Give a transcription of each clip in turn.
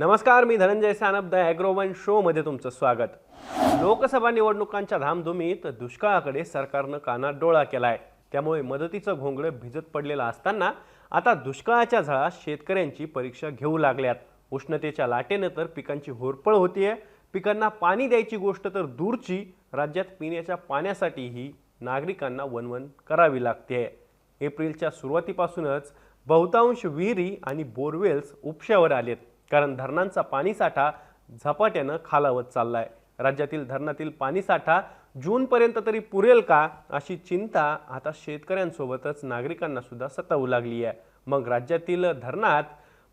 नमस्कार मी धनंजय सानप द ॲग्रोवन शोमध्ये तुमचं स्वागत. लोकसभा निवडणुकांच्या धामधुमीत दुष्काळाकडे सरकारनं कानात डोळा केलाय. त्यामुळे मदतीचं घोंगडं भिजत पडलेलं असताना आता दुष्काळाच्या झळा शेतकऱ्यांची परीक्षा घेऊ लागल्यात. उष्णतेच्या लाटेनं तर पिकांची होरपळ होतीये. पिकांना पाणी द्यायची गोष्ट तर दूरची. राज्यात पिण्याच्या पाण्यासाठीही नागरिकांना वनवन करावी लागते एप्रिलच्या सुरुवातीपासूनच बहुतांश विहिरी आणि बोरवेल्स उपशावर आलेत. कारण धरणांचा पाणीसाठा झपाट्यानं खालावत चाललाय. राज्यातील धरणातील पाणीसाठा जूनपर्यंत तरी पुरेल का अशी चिंता आता शेतकऱ्यांसोबतच नागरिकांना सुद्धा सतावू लागली आहे. मग राज्यातील धरणात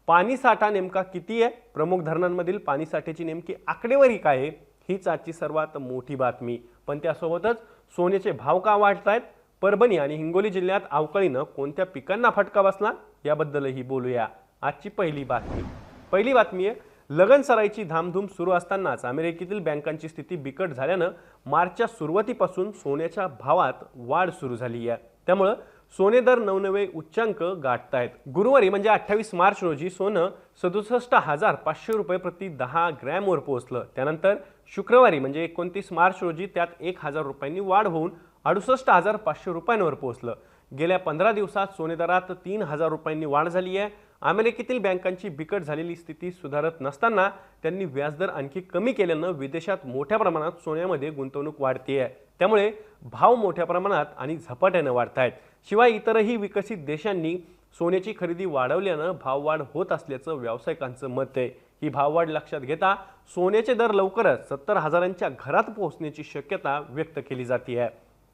पाणीसाठा नेमका किती आहे? प्रमुख धरणांमधील पाणीसाठ्याची नेमकी आकडेवारी काय आहे? हीच आजची सर्वात मोठी बातमी. पण त्यासोबतच सोन्याचे भाव का वाढत आहेत परभणी आणि हिंगोली जिल्ह्यात अवकाळीनं कोणत्या पिकांना फटका बसला? याबद्दलही बोलूया. आजची पहिली बातमी. पहिली बातमी आहे लगन सराईची धामधूम सुरू असतानाच अमेरिकेतील बँकांची स्थिती बिकट झाल्यानं मार्चच्या सुरुवातीपासून सोन्याच्या भावात वाढ सुरू झाली आहे. त्यामुळं सोने दर नवनवे उच्चांक गाठतायत. गुरुवारी म्हणजे अठ्ठावीस मार्च रोजी सोनं सदुसष्ट हजार पाचशे रुपये प्रति दहा ग्रॅमवर पोहोचलं. त्यानंतर शुक्रवारी म्हणजे एकोणतीस मार्च रोजी त्यात एक हजार रुपयांनी वाढ होऊन अडुसष्ट हजार पाचशे रुपयांवर पोहोचलं. गेल्या पंधरा दिवसात सोने दरात तीन हजार रुपयांनी वाढ झाली आहे. अमेरिकेतील बँकांची बिकट झालेली स्थिती सुधारत नसताना त्यांनी व्याजदर आणखी कमी केल्यानं विदेशात मोठ्या प्रमाणात सोन्यामध्ये गुंतवणूक वाढते आहे त्यामुळे भाव मोठ्या प्रमाणात आणि झपाट्यानं वाढत आहेत शिवाय इतरही विकसित देशांनी सोन्याची खरेदी वाढवल्यानं भाववाढ होत असल्याचं व्यावसायिकांचं मत आहे. ही भाववाढ लक्षात घेता सोन्याचे दर लवकरच सत्तर हजारांच्या घरात पोहोचण्याची शक्यता व्यक्त केली जाते आहे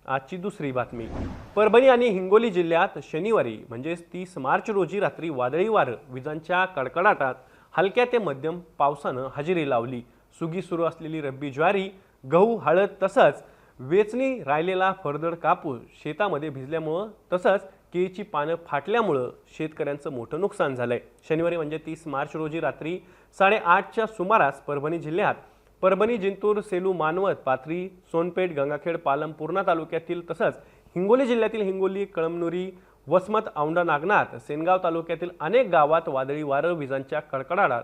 आजची दुसरी बातमी. परभणी आणि हिंगोली जिल्ह्यात शनिवारी म्हणजेच तीस मार्च रोजी रात्री वादळी वारं विजांच्या कडकडाटात हलक्या ते मध्यम पावसानं हजेरी लावली. सुगी सुरू असलेली रब्बी ज्वारी गहू हळद तसंच वेचणी राहिलेला फरदड कापूस शेतामध्ये भिजल्यामुळं तसंच केळीची पानं फाटल्यामुळं शेतकऱ्यांचं मोठं नुकसान झालंय. शनिवारी म्हणजे तीस मार्च रोजी रात्री साडेआठच्या सुमारास परभणी जिल्ह्यात परभणी जिंतूर सेलू मानवत पाथरी सोनपेठ गंगाखेड पालम पूर्णा तालुक्यातील तसंच हिंगोली जिल्ह्यातील हिंगोली कळमनुरी वसमत औंढा नागनाथ सेनगाव तालुक्यातील अनेक गावात वादळी वारं विजांच्या कडकडाटात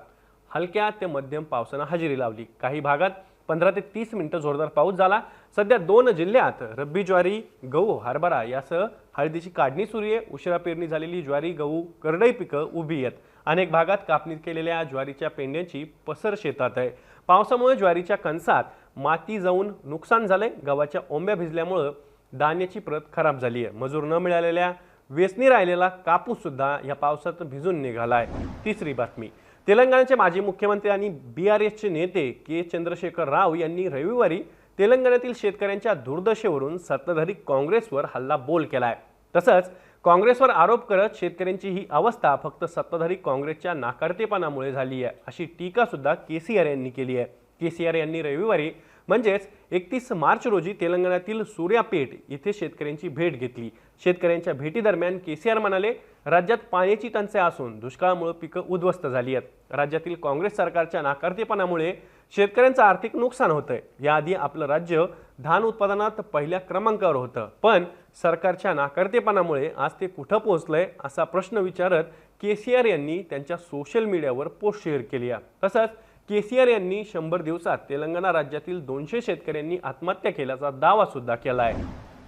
हलक्या ते मध्यम पावसानं हजेरी लावली. काही भागात पंधरा ते तीस मिनिटं जोरदार पाऊस झाला. सध्या दोन जिल्ह्यात रब्बी ज्वारी गहू हरभरा यासह हळदीची काढणी सुरू आहे. उशिरा पेरणी झालेली ज्वारी गहू करडई पिकं उभी आहेत. अनेक भागात कापणी केलेल्या ज्वारीच्या पेंड्यांची पसर शेतात आहे. पावसामुळे ज्वारीच्या कणसात माती जाऊन नुकसान झालंय. गव्हाच्या ओंब्या भिजल्यामुळं धान्याची प्रत खराब झाली आहे. मजूर न मिळालेल्या वेचणी राहिलेला कापूस सुद्धा या पावसात भिजून निघालाय. तिसरी बातमी. तेलंगणाचे माजी मुख्यमंत्री आणि बी आर एसचे नेते के चंद्रशेखर राव यांनी रविवारी तेलंगणातील शेतकऱ्यांच्या दुर्दशेवरून सत्ताधारी काँग्रेसवर हल्ला बोल केलाय. तसंच काँग्रेसवर आरोप करत शेतकऱ्यांची ही अवस्था फक्त सत्ताधारी काँग्रेसच्या नाकारतेपणामुळे झाली आहे अशी टीका सुद्धा केसीआर यांनी केली आहे. केसीआर यांनी रविवारी म्हणजेच एकतीस मार्च रोजी तेलंगणातील सूर्यापेठ येथे शेतकऱ्यांची भेट घेतली. शेतकऱ्यांच्या भेटीदरम्यान केसीआर म्हणाले राज्यात पाण्याची टंचाई असून दुष्काळामुळे पिकं उद्ध्वस्त झाली आहेत. राज्यातील काँग्रेस सरकारच्या नाकारतेपणामुळे शेतकऱ्यांचं आर्थिक नुकसान होतंय. याआधी आपलं राज्य धान उत्पादनात पहिल्या क्रमांकावर होतं. पण सरकारच्या नाकारतेपणामुळे आज ते कुठं पोहोचलंय असा प्रश्न विचारत केसीआर यांनी त्यांच्या सोशल मीडियावर पोस्ट शेअर केली आहे. तसंच केसीआर यांनी शंभर दिवसात तेलंगणा राज्यातील दोनशे शेतकऱ्यांनी आत्महत्या केल्याचा दावा सुद्धा केला आहे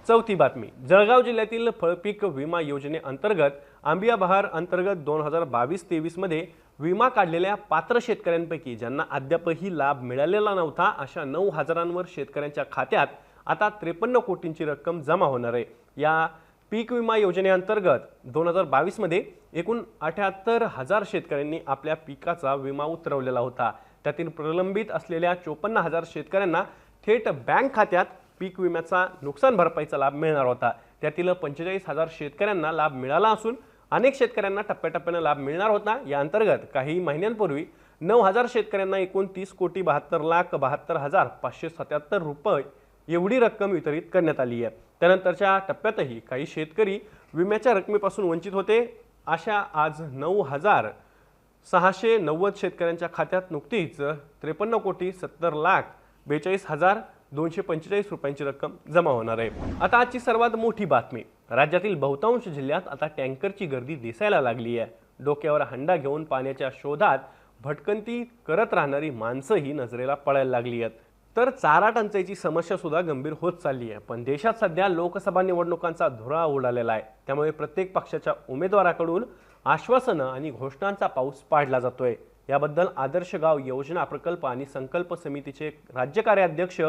चौथी बातमी. जळगाव जिल्ह्यातील फळपीक विमा योजनेअंतर्गत आंबिया बहार अंतर्गत दोन हजार बावीस तेवीसमध्ये विमा काढलेल्या पात्र शेतकऱ्यांपैकी ज्यांना अद्यापही लाभ मिळालेला नव्हता अशा नऊ हजारांवर शेतकऱ्यांच्या खात्यात आता त्रेपन्न कोटींची रक्कम जमा होणार आहे. या पीक विमा योजनेअंतर्गत दोन हजार बावीसमध्ये एकूण अठ्याहत्तर हजार शेतकऱ्यांनी आपल्या पिकाचा विमा उतरवलेला होता. त्यातील प्रलंबित असलेल्या चोपन्न हजार शेतकऱ्यांना थेट बँक खात्यात पीक विम्याचा नुकसान भरपाईचा लाभ मिळणार होता. त्यातील पंचेचाळीस हजार शेतकऱ्यांना लाभ मिळाला असून अनेक शेतकऱ्यांना टप्प्याटप्प्यानं लाभ मिळणार होता. या अंतर्गत काही महिन्यांपूर्वी नऊ हजार शेतकऱ्यांना एकूण तीस कोटी बहात्तर लाख बहात्तर हजार पाचशे सत्याहत्तर रुपये एवढी रक्कम वितरित करण्यात आली आहे. त्यानंतरच्या टप्प्यातही काही शेतकरी विम्याच्या रकमेपासून वंचित होते. अशा आज नऊ हजार सहाशे नव्वद शेतकऱ्यांच्या खात्यात नुकतीच त्रेपन्न कोटी सत्तर लाख बेचाळीस हजार दोनशे पंचेचाळीस रुपयांची रक्कम जमा होणार आहे. आता आजची सर्वात मोठी बातमी. राज्यातील बहुतांश जिल्ह्यात आता टँकरची गर्दी दिसायला लागली आहे. डोक्यावर हंडा घेऊन पाण्याच्या शोधात भटकंती करत राहणारी माणसंही नजरेला पडायला लागली आहेत. तर चारा टंचाईची समस्या सुद्धा गंभीर होत चालली आहे. पण देशात सध्या लोकसभा निवडणुकांचा धुरा उडालेला आहे. त्यामुळे प्रत्येक पक्षाच्या उमेदवाराकडून आश्वासनं आणि घोषणांचा पाऊस पाडला जातोय. याबद्दल आदर्श गाव योजना प्रकल्प आणि संकल्प समितीचे राज्य कार्याध्यक्ष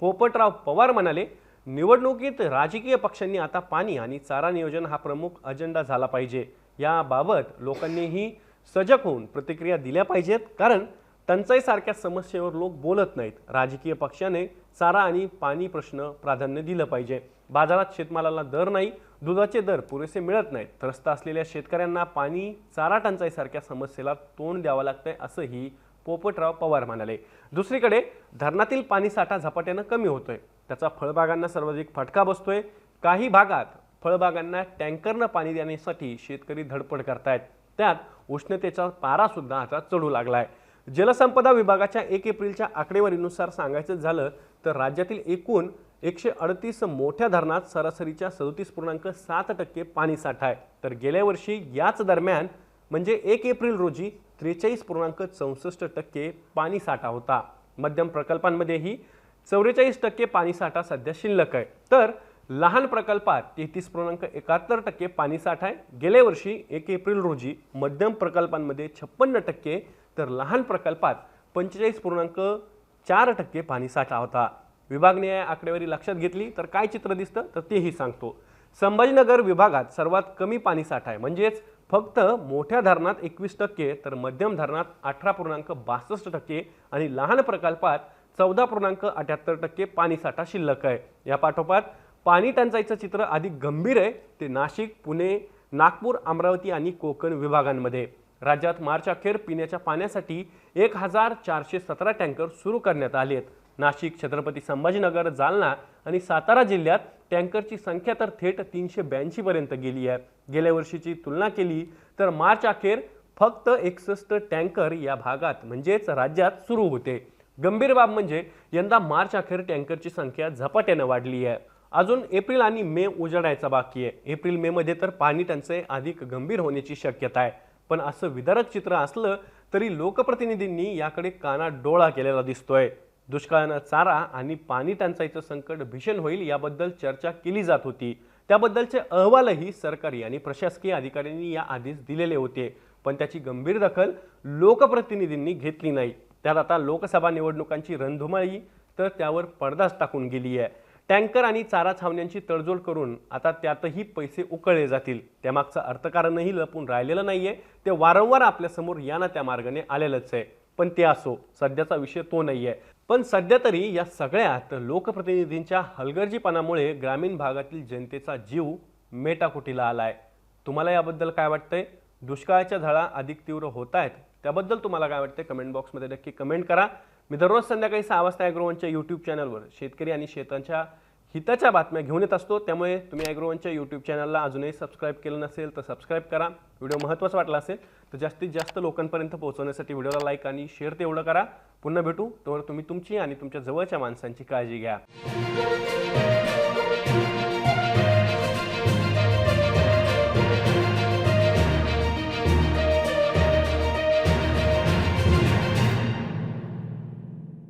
पोपटराव पवार म्हणाले निवडणुकीत राजकीय पक्षांनी आता पाणी आणि चारा नियोजन हा प्रमुख अजेंडा झाला पाहिजे. याबाबत लोकांनीही सजग होऊन प्रतिक्रिया दिल्या पाहिजेत कारण टंचाईसारख्या समस्येवर लोक बोलत नाहीत. राजकीय पक्षाने चारा आणि पाणी प्रश्न प्राधान्य दिलं पाहिजे. बाजारात शेतमालाला दर नाही दुधाचे दर पुरेसे मिळत नाहीत. त्रस्त असलेल्या शेतकऱ्यांना पाणी चारा टंचाईसारख्या समस्येला तोंड द्यावं लागतंय असंही पोपटराव पवार म्हणाले दुसरीकडे धरणातील पाणीसाठा झपाट्यानं कमी होतोय. त्याचा फळबागांना सर्वाधिक फटका बसतोय. काही भागात फळबागांना टँकरनं पाणी देण्यासाठी शेतकरी धडपड करतायत. त्यात उष्णतेचा पारा सुद्धा आता चढू लागलाय. जलसंपदा विभागाच्या एक एप्रिलच्या आकडेवारीनुसार सांगायचं झालं तर राज्यातील एकूण एकशे अडतीस मोठ्या धरणात सरासरीच्या सदतीस पूर्णांक सात टक्के पाणी साठा आहे. तर गेल्या वर्षी याच दरम्यान म्हणजे एक एप्रिल रोजी त्रेचाळीस पूर्णांक चौसष्ट टक्के पाणी साठा होता. मध्यम प्रकल्पांमध्येही चौवेचाळीस टक्के पाणी साठा सध्या शिल्लक आहे. तर लहान प्रकल्पात तेहतीस पूर्णांक एकाहत्तर टक्के पाणी साठा आहे. गेल्या वर्षी एक एप्रिल रोजी मध्यम प्रकल्पांमध्ये छप्पन्न टक्के तर लहान प्रकल्पात पंचेचाळीस पूर्णांक चार टक्के पाणी साठा होता. विभागने या आकडेवारी लक्षात घेतली तर काय चित्र दिसतं? तर तेही सांगतो. संभाजीनगर विभागात सर्वात कमी पाणी साठा आहे. म्हणजेच फक्त मोठ्या धरणात एकवीस टक्के तर मध्यम धरणात अठरा पूर्णांक बासष्ट टक्के आणि लहान प्रकल्पात चौदा पूर्णांक अठ्याहत्तर टक्के पाणी साठा शिल्लक आहे. या पाठोपाठ पाणी टंचाईचं चित्र अधिक गंभीर आहे. ते नाशिक पुणे नागपूर अमरावती आणि कोकण विभागांमध्ये. राज्यात मार्च अखेर पिण्याच्या पाण्यासाठी एक हजार चारशे सतरा टँकर सुरू करण्यात आले आहेत नाशिक छत्रपती संभाजीनगर जालना आणि सातारा जिल्ह्यात टँकरची संख्या तर थेट तीनशे ब्याऐंशीपर्यंत गेली आहे. गेल्या वर्षीची तुलना केली तर मार्च अखेर फक्त एकसष्ट टँकर या भागात म्हणजेच राज्यात सुरू होते. गंभीर बाब म्हणजे यंदा मार्च अखेर टँकरची संख्या झपाट्यानं वाढली आहे. अजून एप्रिल आणि मे उजडायचा बाकी आहे. एप्रिल मे मध्ये तर पाणी टंचाई अधिक गंभीर होण्याची शक्यता आहे. पण असं विदारक चित्र असलं तरी लोकप्रतिनिधींनी याकडे काना डोळा केलेला दिसतोय. दुष्काळानं चारा आणि पाणी टंचाईचं संकट भीषण होईल याबद्दल चर्चा केली जात होती. त्याबद्दलचे अहवालही सरकारी आणि प्रशासकीय अधिकाऱ्यांनी या आधीच दिलेले होते. पण त्याची गंभीर दखल लोकप्रतिनिधींनी घेतली नाही. त्यात आता लोकसभा निवडणुकांची रणधुमाळी तर त्यावर पडदाच टाकून गेली आहे. टँकर आणि चारा छावण्यांची तडजोड करून आता त्यातही पैसे उकळले जातील. त्यामागचं अर्थकारणही लपून राहिलेलं नाहीये. ते वारंवार आपल्यासमोर या ना त्या मार्गाने आलेलंच आहे. पण ते असो सध्याचा विषय तो नाही आहे पण सध्या तरी या सगळ्यात लोकप्रतिनिधींच्या हलगर्जीपणामुळे ग्रामीण भागातील जनतेचा जीव मेटाकुटीला आला आहे तुम्हाला याबद्दल काय वाटतंय? दुष्काळाच्या झळा अधिक तीव्र होत आहेत त्याबद्दल तुम्हाला काय वाटतंय? कमेंट बॉक्समध्ये नक्की कमेंट करा. मी दररोज संध्याकाळी सहा वाजता ॲग्रोवनच्या यूट्यूब चॅनलवर शेतकरी आणि शेतांच्या हिताच्या बातम्या घेऊन येत असतो. त्यामुळे तुम्ही ॲग्रोवनच्या यूट्यूब चॅनलला अजूनही सबस्क्राईब केलं नसेल तर सबस्क्राईब करा. व्हिडिओ महत्त्वाचा वाटला असेल तर जास्तीत जास्त लोकांपर्यंत पोहोचवण्यासाठी व्हिडिओला लाईक आणि शेअर तेवढं करा. पुन्हा भेटू. तोवर तुम्ही तुमची आणि तुमच्या जवळच्या माणसांची काळजी घ्या.